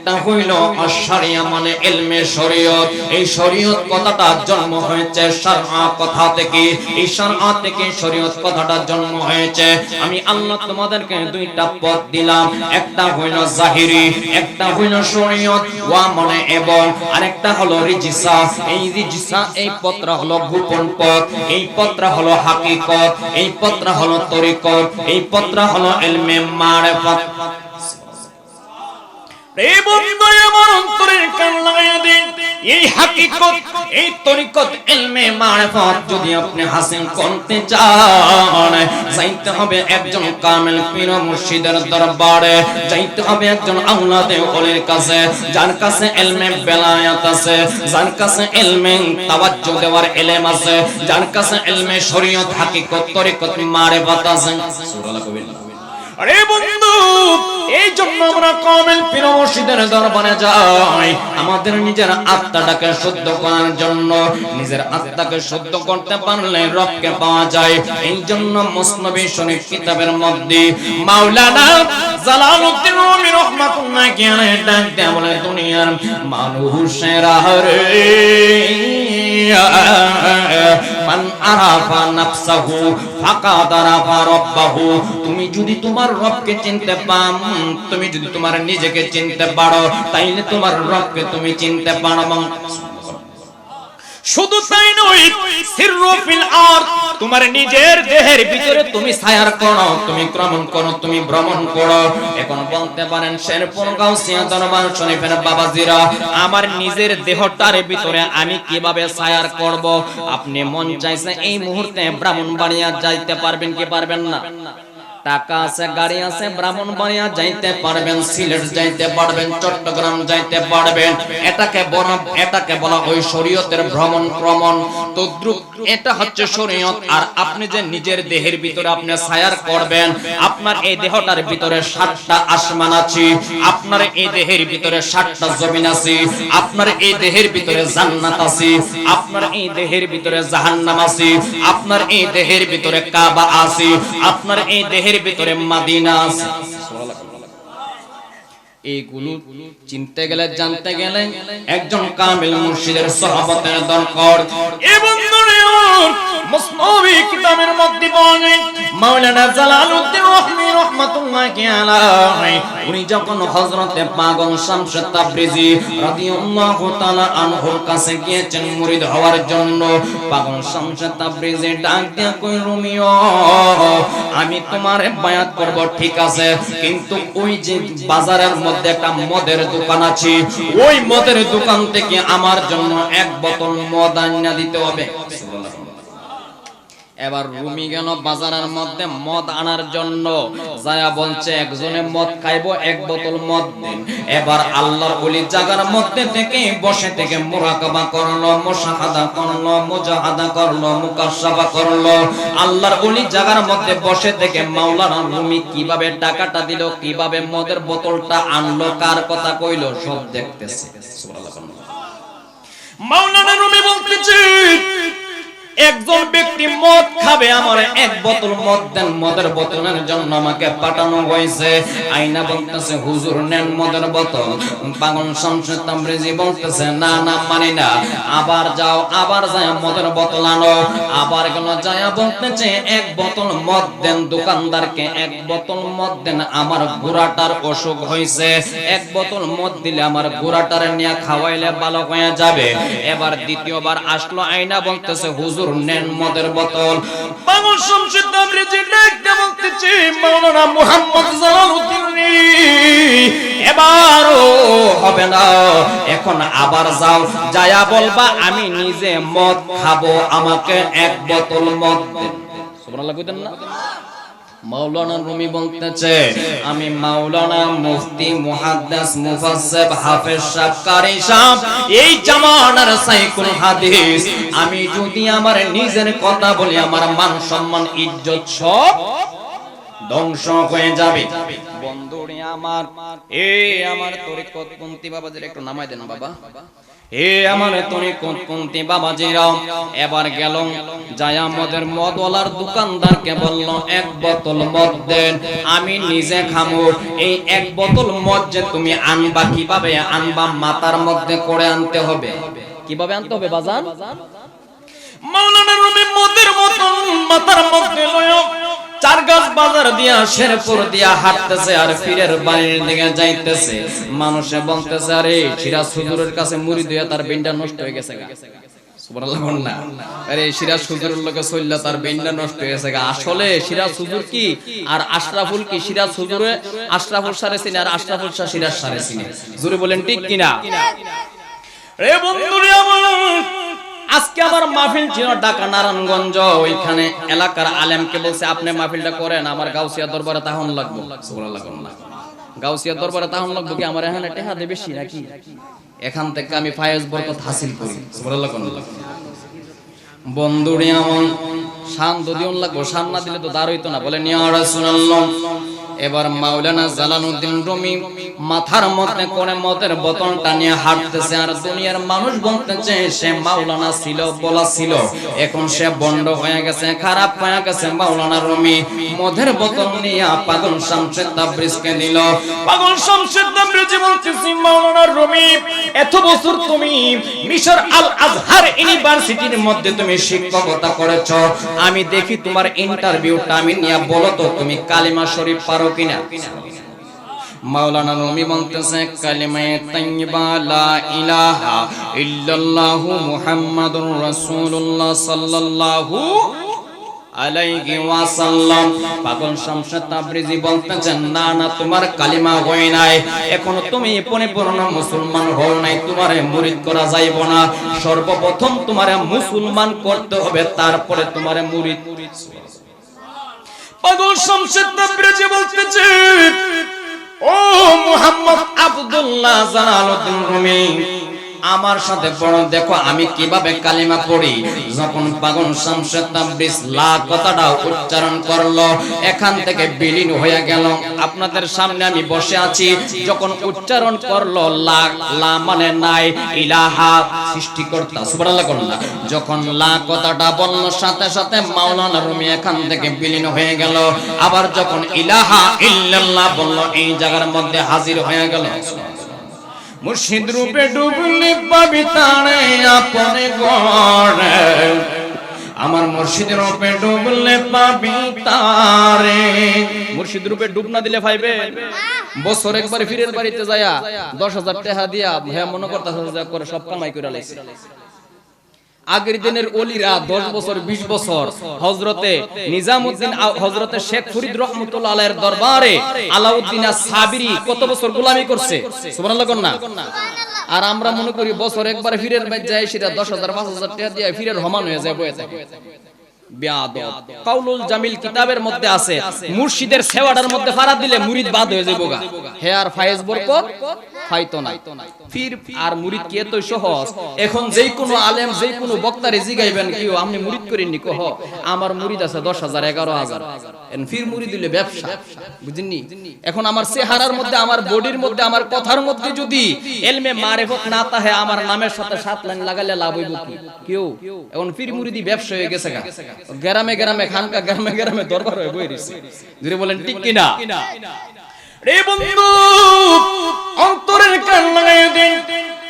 একটা হইল অশরিয়া মানে ইলমে শরীয়ত। এই শরীয়ত কথাটা জন্ম হয়েছে শারআ কথা থেকে। এই শারআ থেকে শরীয়ত কথাটা জন্ম হয়েছে। আমি আল্লাহ তোমাদেরকে দুইটা পথ দিলাম। একটা হইল জাহিরি, একটা হইল শরীয়ত। ওয়া মানে এবং আরেকটা হলো রিজিসা। এই রিজিসা, এই পত্র হলো গোপন পথ। এই পত্র হলো হাকিকত। এই পত্র হলো তরিকত। এই পত্র হলো এলমে মারিফত। এই বন্ধু আমার অন্তরের কান লাগাইয়া দিন। এই হাকিকত, এই তরিকত ইলমে যদি আপনি হাসিল করতে চান হবে একজন কামেল পীর মুর্শিদের দরবারে হবে একজন আওলাদে ওলির কাছে, যার কাছে ইলমে বেলায়াত আছে, যার কাছে ইলমে তাওয়াজ্জু দেওয়ার ইলম আছে, যার কাছে ইলমে শরীয়ত, হাকিকত, তরিকত আছে। সুবহানাল্লাহ আরে বন্ধু এই জন্য আমরা কামেল পীর দরবারে যাই। আমাদের নিজের আত্মাটাকে শুদ্ধ করার জন্য, নিজের আত্মাকে শুদ্ধ করতে পারলে রবকে পাওয়া যায়। এই জন্য মুসনবী শরীফ কিতাবের মধ্যে মাওলানা জালালউদ্দিন রুমি বলে দুনিয়ার মান আরাফা নাফসাহু ফাকাদ আরাফা রাব্বাহু। তুমি যদি তোমার রবকে চিনতে পাম তুমি যদি তোমার নিজেকে চিনতে পারো, তাইলে তোমার রবকে তুমি চিনতে পারো। শুধু তাই নয়, সিররু ফিল আরদ, তোমার নিজের দেহের ভিতরে তুমি ছায়ার করো, তুমি ক্রমণ করো, তুমি ভ্রমণ করো। এখন বলতে পারেন শেরপুর গাউসিয়া দরবার শরীফের বাবাজিরা, আমার নিজের দেহটার ভিতরে আমি কীভাবে ছায়ার করব? আপনি মন চাইছে এই মুহূর্তে ব্রাহ্মণবাড়িয়া যাইতে পারবেন কি পারবেন না? টাকা আছে গাড়ি আছে ব্রাহ্মণবাড়িয়া যাইতে পারবেন, সিলেট যাইতে পারবেন, চট্টগ্রাম যাইতে পারবেন। এটাকে এটাকে বলা ওই শরীয়তের ভ্রমণ ক্রমণ। তদ্রুপ, এটা হচ্ছে শরীয়ত। আর আপনি যে নিজের দেহের ভিতরে আপনি ছায়ার করবেন, আপনার এই দেহটার ভিতরে সাতটা আসমান আছে, আপনার এই দেহের ভিতরে সাতটা জমিন আছে, আপনার এই দেহের ভিতরে জান্নাত আছে, আপনার এই দেহের ভিতরে জাহান্নাম আছে, আপনার এই দেহের ভিতরে কাবা আছে, আপনার এই দেহের ভিতরে মাদিনা আছে। এইগুলো চিনতে গেলে জানতে গেলে একজন কামিল মুর্শিদের সহাবতের দরকার। এবং কিতাবের মধ্যে পাওয়া মাওলানা জালালউদ্দিন আলাইহি। উনি যখন হযরতে পাগল শামস তাবরিজি রাদিয়াল্লাহু তাআলা আনহুর কাছে গিয়েছেন murid হওয়ার জন্য, পাগল শামস তাবরিজি ডাক দিয়ে কই আমি তোমারে বায়াত করব, ঠিক আছে, কিন্তু ওই যে বাজারের মধ্যে একটা মদের দোকান আছে, ওই মদের দোকান থেকে আমার জন্য এক বোতল মদ আনিয়ে দিতে হবে। এবার রুমি গেল বাজারের মধ্যে মদ আনার জন্য। যায়া বলছে, একজনে মদ খাইবো, এক বোতল মদ দিন। এবার আল্লাহর ওলি জাগার মধ্যে থেকে বসে থেকে মুরাকাবা করল, মুশাহাদা করল, মুজাহাদা করল মুকাশাফা করল। আল্লাহর ওলি জাগার মধ্যে বসে থেকে মাওলানা রুমি কীভাবে টাকাটা দিল, কীভাবে মদের বোতলটা আনলো, কার কথা কইলো, সব দেখতেছে। সুবহানাল্লাহ। মাওলানা রুমি বলতেছে একজন ব্যক্তি মদ খাবে, আমার এক বোতল মদ দেন, মদের বোতলের জন্য আমাকে পাঠানো হয়েছে। আইনা বলতেছে, হুজুর, নেন মদের বোতল। পাগল শামসুদ তামরিজি বলতেছে, না না, মানি না। আবার যাও, আবার যায় মদের বোতল আনো। আবার গেল যায় বলতেছে, এক বোতল মদ দেন, দোকানদারকে এক বোতল মদ দেন, আমার গোড়াটার অসুখ হয়েছে। এক বোতল মদ দিলে আমার গোড়াটার নিয়ে খাওয়াইলে ভালো হয়ে যাবে। এবার দ্বিতীয়বার আসলো আইনা বলতেছে, হুজুর নেন মদের বোতল। পাগল শামসুদ তাবরিজি ডাকতে বলতেছি মাওলানা মুহাম্মদ জালালউদ্দিন এবারও হবে না, এখন আবার যাও। যায়া বলবা, আমি নিজে মদ খাব, আমাকে এক বোতল মদ সুবহানাল্লাহ কইতেন না? মাওলানা রুমি বলতেছে, আমি মাওলানা মুফতি মুহাদ্দিস মুফাসসির হাফেজ সাহেব কারি সাহেব। এই জামানার সাইকুল হাদিস, আমি যদি আমার নিজের কথা বলি, আমার মান সম্মান, ইজ্জত সব ধ্বংস হয়ে যাবে। বন্ধু বন্ধুরে আমার, এ আমার তরিকতপন্থী বাবাদের একটু নামাই দেন বাবা। এ আমার তরিকতপন্থী বাবাজিরা এবার গেল যায়া মদের মদওয়ালার দোকানদারকে বলল, এক বোতল মদ দেন, আমি নিজে খামু। এই এক বোতল মদ যে তুমি আনবা, কীভাবে আনবা, মাথার মধ্যে করে আনতে হবে? কীভাবে আনতে হবে, বাজান? মাওলানা রুমি মদের মতন মাথার মধ্যে লয় চার বাজার দিয়া শেরপুর দিয়া হাঁটতেছে আর ফিরের বাড়ির দিকে যাইতেছে। মানুষে বলতেছে আরে সিরাজ হুজুরের কাছে মুড়ি দিয়া তার বেনটা নষ্ট হয়ে গেছে গা। সুবহানাল্লাহ বল না। আরে সিরাজ হুজুরের লোকে চললা তার বেনটা নষ্ট হয়ে গেছে আসলে সিরাজ হুজুর কি? আর আশরাফুল কি? সিরাজ হুজুরে আশরাফুল সারে চিনে আর আশরাফুল শাহ সিরাজ সারে চিনে। জোরে বলেন ঠিক কিনা? রে বন্ধুরে আমার আজকে আমার মাহফিল ছিল ঢাকা, নারায়ণগঞ্জ, ওইখানে এলাকার আলেমকে বলছে, আপনি মাহফিলটা করেন, আমার গাউসিয়া দরবারে তাহন লাগবো। সুবহানাল্লাহ গাউসিয়া দরবারে তাহন লাগবো কি আমার এখানে টেহা দেবে বেশি নাকি? এখান থেকে আমি ফায়েজ বরকত হাসিল করি। সুবহানাল্লাহ বন্ধুরে আমার, শান যদি লাগবো, শান না দিলে তো দাঁড় হইতো না। বলে, নিয়া রাসূলুল্লাহ এবার মাওলানা জালালউদ্দিন রুমি মাথার মধ্যে করে মদের বোতলটা নিয়ে হাঁটতেছে আর দুনিয়ার মানুষ বলতেছে, সে মাওলানা ছিল, বলা ছিল। এখন সে বন্ড হয়ে গেছে, খারাপ হয়ে গেছে মাওলানা রুমি। মদের বোতল নিয়ে পাগল শামসেদ তাবরিজকে দিল। পাগল শামসেদ তাবরিজি বলতেছি, মাওলানা রুমি, এত বছর তুমি মিশর আল আজহার ইউনিভার্সিটির মধ্যে তুমি শিক্ষকতা করেছ। আমি দেখি তোমার ইন্টারভিউটা আমি নিয়ে বলো তো, তুমি কালিমা শরীফ পারো কিনা? মাওলানা রুমি বলতেছে কালিমায়ে তাইয়্যিবা লা ইলাহা ইল্লাল্লাহু মুহাম্মাদুর রাসূলুল্লাহ সাল্লাল্লাহু আলাইহি ওয়াসাল্লাম। পাগল শামসুদ তাবরিজি বলতেছেন, না না, তোমার কালিমা হয় নাই। এখনও তুমি পরিপূর্ণ মুসলমান হও নাই, তোমারে মুরিদ করা যাইব না। সর্বপ্রথম তোমারে মুসলমান করতে হবে, তারপরে তোমারে মুরিদ পাগল তাবরিজি বলতেছে ও মুহাম্মদ আব্দুল্লাহ জালালউদ্দিন রুমি আমার সাথে বড় দেখো, আমি কীভাবে কালিমা পড়ি। যখন পাগল শামসুদ তাবরিজ লা কথাটা উচ্চারণ করল, এখান থেকে বিলীন হয়ে গেল। আপনাদের সামনে আমি বসে আছি। যখন উচ্চারণ করল, লা লা মানে নাই, ইলাহা, সৃষ্টিকর্তা, সুবহানাল্লাহ করুন যখন লা কথাটা বলল, সাথে সাথে মাওলানা রুমি এখান থেকে বিলীন হয়ে গেল। আবার যখন ইলাহা ইল্লাল্লাহ বলল, এই জায়গার মধ্যে হাজির হয়ে গেল। মুর্শিদ রূপে ডুবলি পাবি তাড়ে আপনে গড়ে। আমার মুর্শিদ রূপে ডুবলে পাবি তারে। মুর্শিদ রূপে ডুব না দিলে পাইবে বছর একবার ফিরের বাড়িতে যায়া দশ হাজার টাকা দিয়া হ্যাঁ মনে করতে করে সব কামাই করে লাইছে। আগের দিনের অলিরা দশ বছর, বিশ বছর হজরতে নিজামুদ্দিন হজরতে শেখ ফরিদ রহমতুল্লাহ দরবারে আলাউদ্দিন সাবিরি কত বছর গোলামি করছে? না। আর আমরা মনে করি বছর একবার ফিরের বাইর যায় সেটা দশ হাজার, পাঁচ হাজার টাকা দিয়ে ফিরের সমান হয়ে যায়, বয়ে থাকে। কাউলুল জামিল কিতাবের মধ্যে আছে মুর্শিদের সেওয়াটার মধ্যে ফারা দিলে মুরিদ বাদ হয়ে যাবে গা। হে আর ফায়েজ বরকত ফাইতো না। ফির আর মুরিদ কি এত সহজ? এখন যেই কোনো আলেম যেই কোনো বক্তারে জিগাইবেন কি আপনি মুরিদ করেননি কহ? আমার মুরিদ আছে দশ হাজার এন ফির মুরিদ দিলে ব্যবসা। বুঝিনি এখন আমার চেহারার মধ্যে আমার বডির মধ্যে আমার কথার মধ্যে যদি এলমে মারেফত না তাহে আমার নামের সাথে সাত লাইন লাগালে লাভ হইব কি? কেউ এখন ফির মুরিদি ব্যবসা হয়ে গেছে গা গ্রামে গ্রামে খানকা গ্রামে গ্রামে দরবার হয়ে বই রয়েছে যদি বলেন ঠিক কিনা? রে বন্ধু অন্তরের কান্নায় দিন।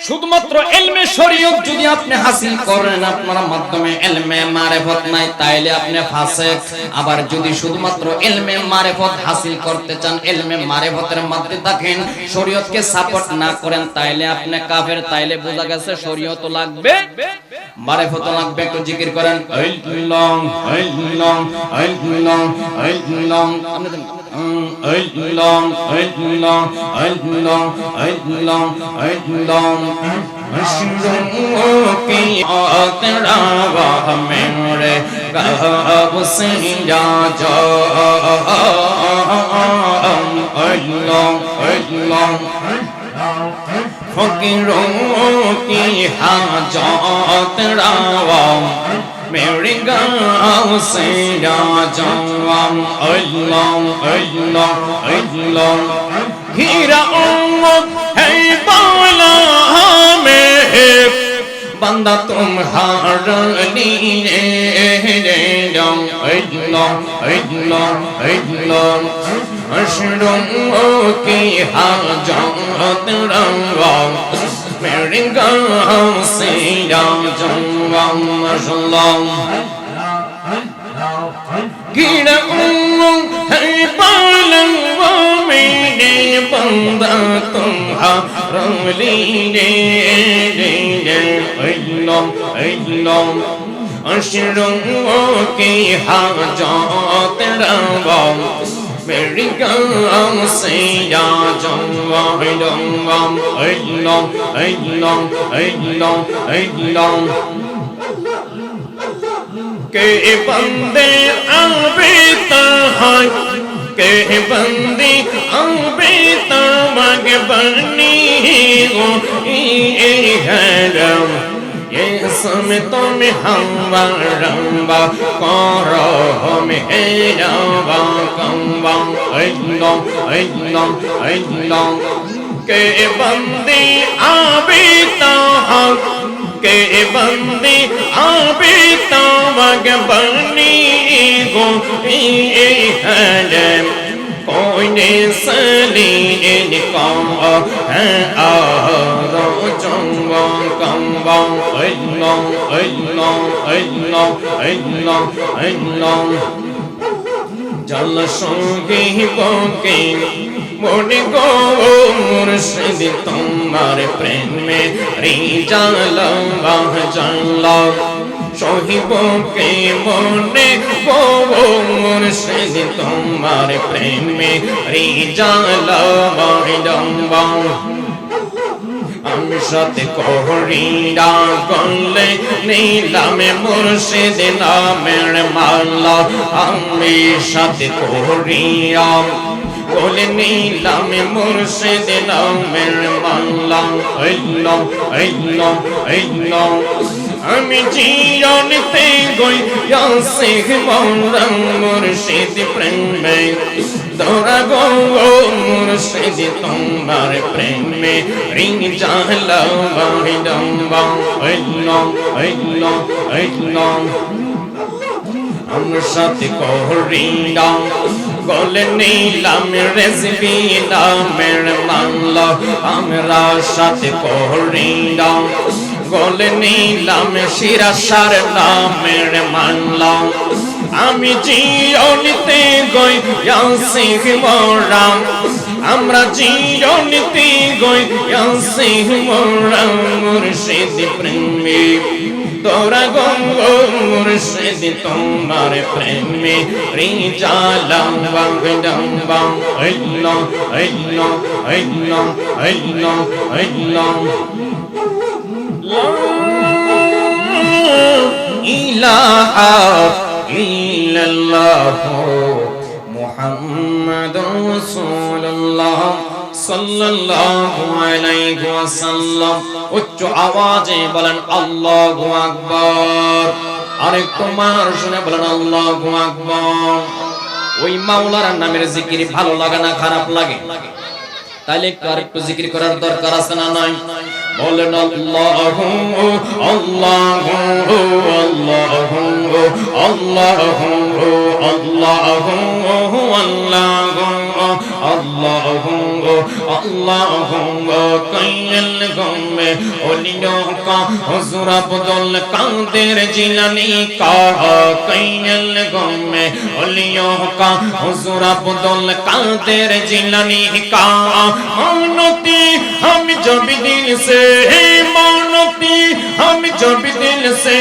শুধুমাত্র এলমে শরীয়ত যদি আপনি হাসিল করেন, আপনার মাধ্যমে এলমে মারেফত নাই, তাইলে আপনি ফাসেক। আবার যদি শুধুমাত্র এলমে মারেফত হাসিল করতে চান, এলমে মারেফতের মধ্যে থাকেন, শরীয়তকে সাপোর্ট না করেন, তাইলে আপনি কাফের, তাইলে বোঝা গেছে শরীয়ত লাগবে, মারেফত লাগবে, একটু জিকির করেন, আল্লাহ আল্লাহ আল্লাহ আল্লাহ। আপনি দেন আল্লাহ আল্লাহ আল্লাহ الله الله الله الله الله مشروع کی آتڑا میرے کب سیا جا اللہ اللہ فقیروں کی حاجات روا میرنگا سیدا جوام اللہ اللہ اللہ ہیرا امت ہے بالا ہمیں بندہ تمہارا نینے اللہ اللہ اللہ اللہ مشروم کی حاجات روا میرے گاؤں سے یا جوا مشلام گیڑ امم ہے پالن وہ میرے بندہ تمہارا لینے اللہ اللہ اشروں کی حاجات روا Berigam siya jawa idongam idlong idlong idlong idlong ke bande albe tahay ke bande albe tamag bani go ee haram ये सम तुम हम्बा रम्बा करो हम हे रम्बा कम्बा इन्दम इन्दम इन्दम के बंदी आबी तो हक के बंदी आबी तो मग बनी गो ई Halam oyne sali in kom o ha ro chung bong kom bong in long in long in long in long in long jal songi bong মনে গো মুর্শিদ তোমার প্রেমে রি জানলাম জানলাম সহিব কে মনে গো মুর্শিদ তোমার প্রেমে রিজাল ডম্বা আমি সাথে কহরিরা করলে নীলামে মুর্শিদ নামের মাল্লা আমি সাথে কহরিয়া বলে নীলামে মুর্শিদ নামের মাল্লা আল্লাহ আল্লাহ আল্লাহ আমি জীবনতে গই ইয়াসিক মৌলা মুর্শিদ প্রেমে। দৌড়া গো মুর্শিদ তোমার প্রেমে। রিং জাহলা বাহিদম বাং আল্লাহ আল্লাহ আল্লাহ আমার সাথে কহরিয়া গলে নীলাম রেজবি নামের মাল্লা আমরা সাথে কহরিয়া গলে নীলাম, শিরাসার নামের মানলাম আমি জিয়নিতে গই ইয়াসিক মোরাম আমরা জিয়নিতে গই ইয়াসিক মোরাম মুর্শিদ প্রেমী। তোরা গঙ্গ, মুর্শিদ, তোমার প্রেমে। রিজালাম, বাগদম, বাম আল্লাহ আল্লাহ আল্লাহ আল্লাহ আল্লাহ ইলাহা ইল্লাল্লাহ মুহাম্মাদুর রাসূলুল্লাহ সাল্লাল্লাহু আলাইহি ওয়াসাল্লাম। উচ্চ আওয়াজে বলেন, আল্লাহু আকবার। আরেকটু শুনে বলেন, আল্লাহু আকবার। ওই মাওলার নামের জিকির ভালো লাগে না, খারাপ লাগে? তাহলে একটু আরেকটু জিকির করার দরকার আছে না নাই? বলেন আল্লাহু আল্লাহু আল্লাহু আল্লাহু আল্লাহু আল্লাহু আল্লাহু আল্লাহু কাইল গমে ওলিও কা হুজুর আব্দুল কাদের জিলানি কা কাইল গমে ওলিও কা হুজুর আব্দুল কাদের জিলানি কা মানতি हम जब दिल से मानती हम जब दिल से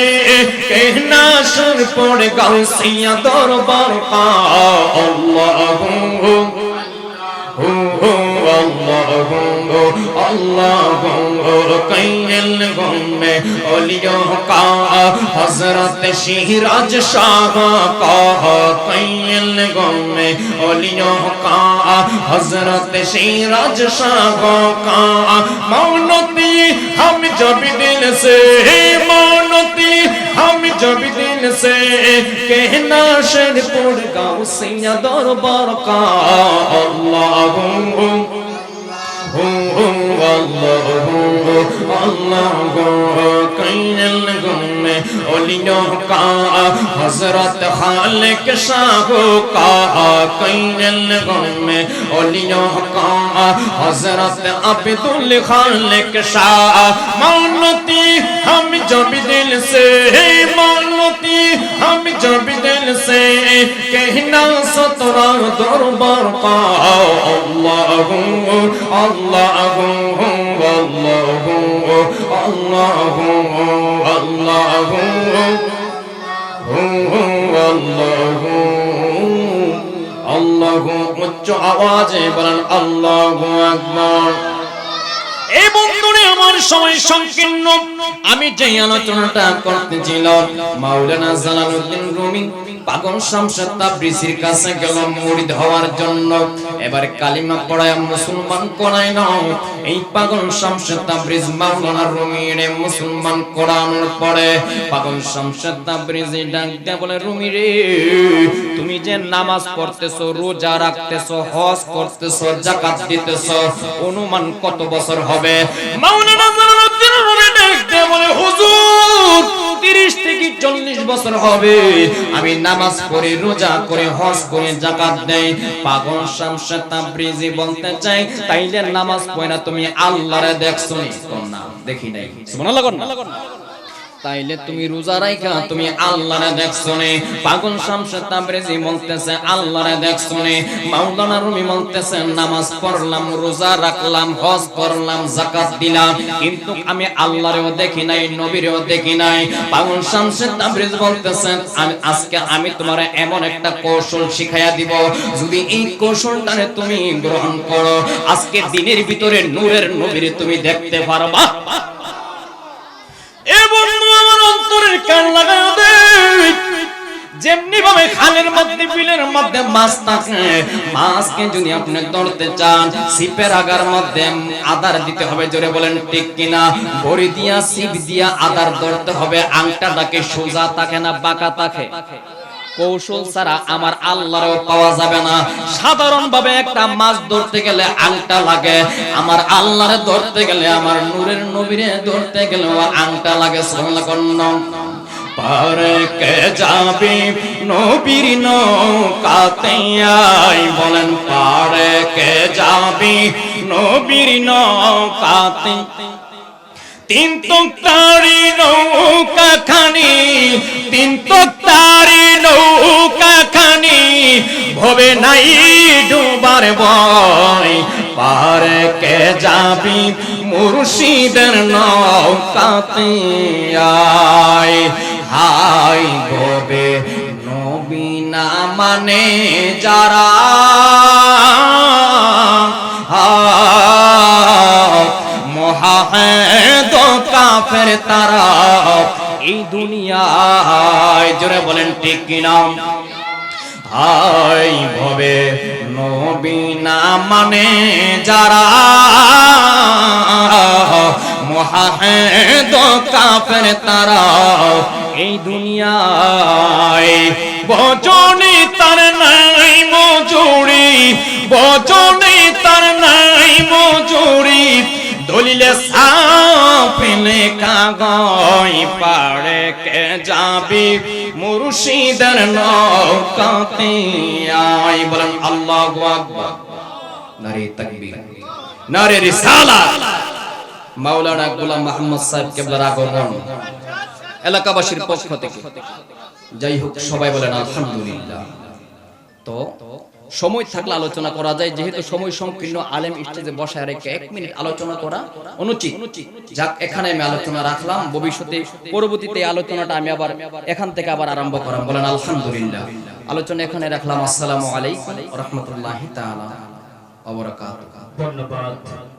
कहना सुर पड़ गौसिया दरबार का अल्लाह গঙ্গো, আল্লাহ গঙ্গোর কৈল গঙ্গে অলিও কা হজরত শিহরাজ শাহ কাহ কৈল গঙ্গে অলিও কা হজরত শিহরাজ শাহ কা মৌনতি हम जब दिल से मानती हम जब সে से कहना शेरपुर गाँव सिया दरबार का अल्लाह حضرت خالق شاہو کا کینل میں اولیوں کا حضرت عبدالخالق شاہ مولت हम जब दिल से मानती हम जब दिल से कहना सतरा दरबार का अल्लाह अल्लाह अल्लाह अल्लाह अल्लाह अल्लाह उच्च आवाज़ बलन अल्लाह अकबर আমার সময় সংকীর্ণ। আমি যে আলোচনাটা করতেছিলাম মাওলানা জালালউদ্দিন রুমি পাগল শামসুদ তাবরিসির কাছে গেল মুরিদ হওয়ার জন্য। এবার কালিমা পড়ায় মুসলমান করায় না এই পাগল শামসুদ তাবরিজ মাওলানা রুমিরে মুসলমান করানোর পরে পাগল শামসুদ তাবরিজি ডাক দিয়ে বলে রুমি রে তুমি যে নামাজ পড়তেছো, রোজা রাখতেছো, হজ করতেছো, যাকাত দিতেছো, অনুমান কত বছর হবে? মাওলানা জালালউদ্দিন রুমি ডাক বলে, হুজুর 30 থেকে 40 বছর হবে। আমি নামাজ পড়ে, রোজা করে, হজ করে, যাকাত দেই। পাগল শামসুদ তাবরিজি বলতে চাই, তাইলে নামাজ পড়া তুমি আল্লাহরে দেখছ না? দেখি নাই। সুবহানাল্লাহ কোন তাইলে তুমি রোজা রাইখা, তুমি আল্লাহরে দেখছ নে। পাগল শামসুদ তাবরিজি বলতেছে, আল্লাহরে দেখছ নে। মাওলানা রুমি বলতেছে, নামাজ পড়লাম, রোজা রাখলাম, হজ করলাম, যাকাত দিলাম, কিন্তু আমি আল্লাহরেও দেখি নাই, নবীরেও দেখি নাই। পাগল শামসুদ তাবরিজ বলতেছে, আমি, আজকে আমি তোমার এমন একটা কৌশল শিখাইয়া দিব, যদি এই কৌশলটারে তুমি গ্রহণ করো, আজকে দিনের ভিতরে নূরের নবীরে তুমি দেখতে পারবা। অন্তরের কান লাগায় দে যেমনি ভাবে খালের মধ্যে বিলের মধ্যে মাছ থাকে, মাছকে যদি আপনি ধরতে চান সিপের আগার মধ্যে আদার দিতে হবে, জোরে বলেন ঠিক কিনা? বড়ি দিয়া সিপ দিয়া আদার ধরতে হবে আংটাটাকে সোজা থাকে না, বাঁকা থাকে? কৌশল ছাড়া আমার আল্লাহরও পাওয়া যাবে না। সাধারণ ভাবে একটা মাছ ধরতে গেলে আংটা লাগে। আমার আল্লাহরে ধরতে গেলে, আমার নূরের নবীরে ধরতে গেলে আংটা লাগে সাল্লাহ পারে কে যাবি নবীর নৌকাতে আই বলেন, পারে কে যাবি নবীর নৌকাতে তিন তারি নৌকা খানি তিন তারি নৌকা খানি, ভবে নাই ডুবার বয়। পারে কে যাবি মুর্শিদের নৌকাতে আয়। হাই ভবে নবীনা মানে যারা মহাহেদ কাফের তারা। এই দুনিয়ায়, জোরে বলেন ঠিক কিনা হাই ভবে নবীনা মানে যারা মহাহেদ কাফের তারা এই দুনিয়ায় বচনে তার নাই মজুরি বচনে তার নাই মজুরি, দলিলে সাফিলে কাগই পাড়ে কে যাবি? মুর্শিদের নৌকাতে আই বলেন, আল্লাহু আকবার। নারে তাকবীর। নারে রিসালাত। মাওলানা গোলাম মোহাম্মদ সাহেব কেবলার আগমন। এলাকাবাসীর পক্ষ থেকে। যাই হোক, সবাই বলেন, আলহামদুলিল্লাহ। তো সময় থাকলে আলোচনা করা যায়। যেহেতু সময় সংকীর্ণ, আলেম স্টেজে বসায় রেখে এক মিনিট আলোচনা করা অনুচিত। যাক, এখানে আমি আলোচনা রাখলাম। ভবিষ্যতে পরবর্তীতে আলোচনাটা আমি আবার এখান থেকে আবার আরম্ভ করাম। বলেন, আলহামদুলিল্লাহ। আলোচনা এখানে রাখলাম। আসসালামু আলাইকুম রহমতুল্লাহ ধন্যবাদ।